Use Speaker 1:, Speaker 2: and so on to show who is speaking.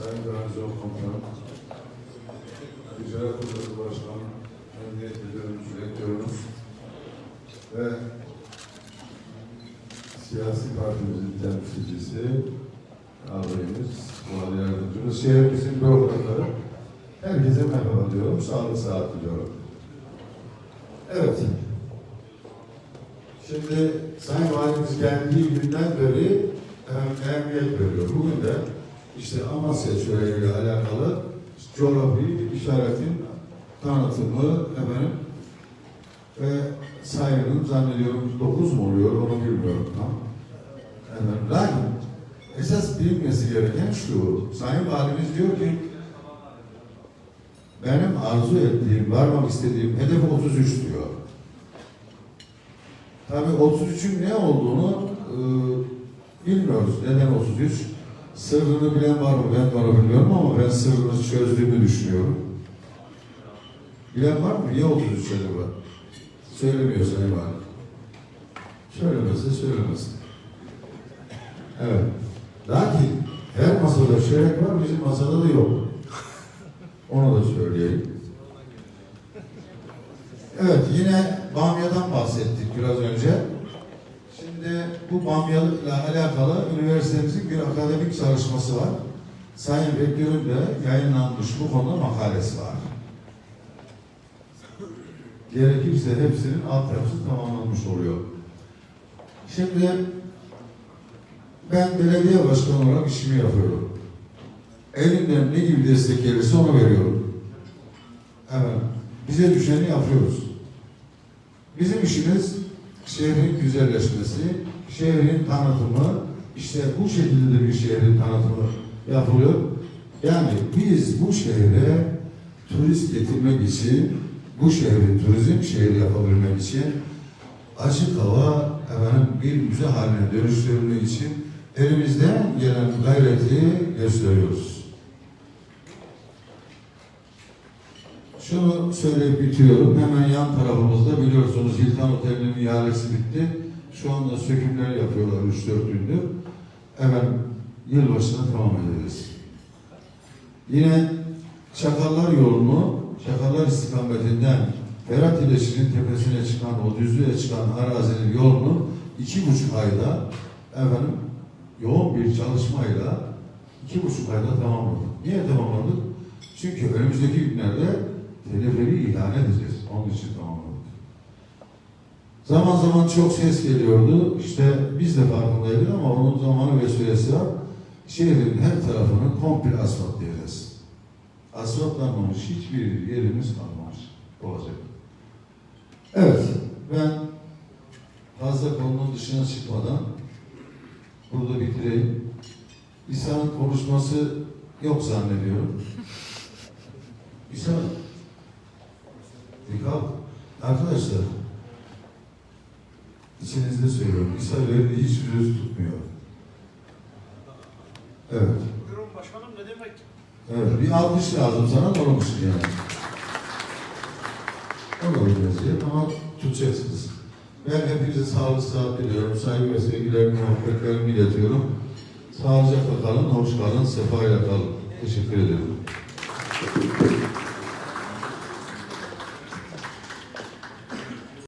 Speaker 1: Sayın Garnizon Komutanım, Ticaret Odası Başkanı, Emniyet Müdürümüz, Rektörümüz ve siyasi partimizin temsilcisi, ağabeyimiz, Vali Yardımcımız, şehrimizin bürokratları, herkese merhaba diyorum, sağlık saat diliyorum. Evet, Şimdi Sayın Valimiz geldiği günden beri em- emniyet veriyor. Bugün de işte Amasya çöreğiyle alakalı coğrafi işaretin tanıtımı efendim ve sayının zannediyorum 9 mu oluyor onu bilmiyorum tam. Efendim, lakin esas bilinmesi gereken şu. Sayın Valimiz diyor ki benim arzu ettiğim, varmak istediğim hedef 33 diyor. Tabii 33'ün ne olduğunu e, bilmiyoruz. Neden 33? Sırrını bilen var mı? Ben var bilmiyorum ama ben sırrını çözdüğümü düşünüyorum. Bilen var mı? Niye 33 acaba? Söylemiyor Sayın Valim. Söylemese söylemesin. Evet. Lakin her masada çörek var, bizim masada da yok. Onu da söyleyeyim. Evet, yine Bamya'dan bahsettik biraz önce. Bu Bamya ile alakalı üniversitemizin bir akademik çalışması var. Sayın Rektör'ün de yayınlanmış bu konuda makalesi var. Gerekirse hepsinin altyapısı tamamlanmış oluyor. Şimdi ben belediye başkanı olarak işimi yapıyorum. Elimden ne gibi destek gelirse onu veriyorum. Evet. Bize düşeni yapıyoruz. Bizim işimiz şehrin güzelleşmesi, şehrin tanıtımı, işte bu şekilde bir şehrin tanıtımı yapılıyor. Yani biz bu şehre turist getirmek için, bu şehri turizm şehri yapabilmek için açık hava efendim, bir müze haline dönüştürülmek için elimizden gelen gayreti gösteriyoruz. Şunu söyleyip bitiriyorum. Hemen yan tarafımızda biliyorsunuz Hilton Oteli'nin ihalesi bitti. Şu anda sökümleri yapıyorlar 3-4 gündür. Hemen yılbaşına tamam edeceğiz. Yine Çakallar yolunu Çakallar istikametinden Berat İleçi'nin tepesine çıkan, o düzlüğe çıkan arazinin yolunu iki buçuk ayda efendim yoğun bir çalışmayla iki buçuk ayda tamamladık. Niye tamamladık? Çünkü önümüzdeki günlerde teleferi ilan edeceğiz. Onun için tamamladık. Zaman zaman çok ses geliyordu. İşte biz de farkındaydık ama onun zamanı ve süresi var. Şehrin her tarafını komple asfaltlayacağız. Asfaltlanmamış hiçbir yerimiz kalmamış olacak. Evet, ben fazla konunun dışına çıkmadan burada bitireyim. İsa'nın konuşması yok zannediyorum. İsa, bir kalk. Arkadaşlar, içinizde söylüyorum. İsa verdiği hiç söz tutmuyor. Evet.
Speaker 2: Buyurun başkanım ne demek?
Speaker 1: Evet, bir alkış lazım sana da için yani. O da biraz iyi ama tutacaksınız. Ben hepinize sağlık sıhhat diliyorum. Saygı ve sevgilerimi, muhabbetlerimi iletiyorum. Sağlıcakla kalın, hoş kalın, sefayla kalın. Teşekkür ederim.